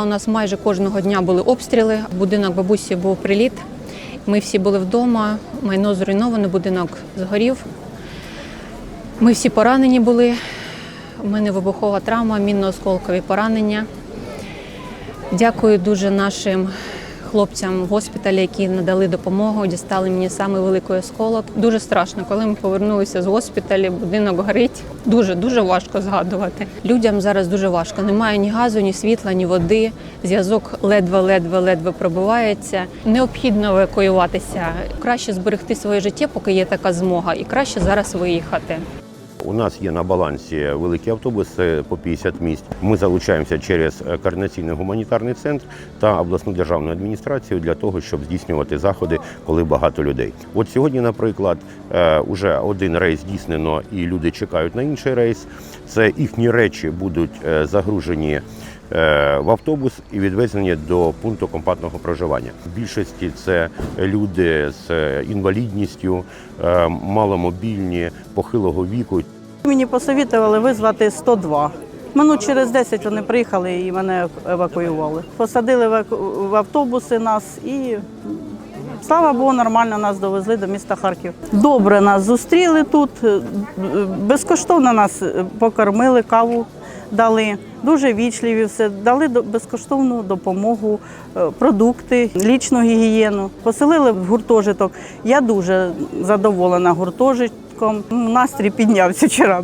У нас майже кожного дня були обстріли. Будинок бабусі був приліт. Ми всі були вдома, майно зруйноване, будинок згорів. Ми всі поранені були. У мене вибухова травма, мінно-осколкові поранення. Дякую дуже нашим хлопцям в госпіталі, які надали допомогу, дістали мені саме великий осколок. Дуже страшно, коли ми повернулися з госпіталю, будинок горить. Дуже дуже важко згадувати. Людям зараз дуже важко. Немає ні газу, ні світла, ні води. Зв'язок ледве-ледве-ледве пробивається. Необхідно евакуюватися. Краще зберегти своє життя, поки є така змога, і краще зараз виїхати. У нас є на балансі великі автобуси по 50 місць. Ми залучаємося через координаційний гуманітарний центр та обласну державну адміністрацію для того, щоб здійснювати заходи, коли багато людей. От сьогодні, наприклад, е, уже один рейс здійснено, і люди чекають на інший рейс. Це їхні речі будуть е, загружені е, в автобус і відвезені до пункту компактного проживання. В більшості це люди з інвалідністю, маломобільні, похилого віку. Мені посовітували визвати 102. Минут через 10 вони приїхали і мене евакуювали. Посадили в автобуси нас і слава Богу, нормально нас довезли до міста Харків. Добре нас зустріли тут, е, безкоштовно нас е, покормили, каву дали. Дуже вічливі все, дали безкоштовну допомогу, е, продукти, лічну гігієну. Поселили в гуртожиток. Я дуже задоволена гуртожитком. Настрій піднявся вчора.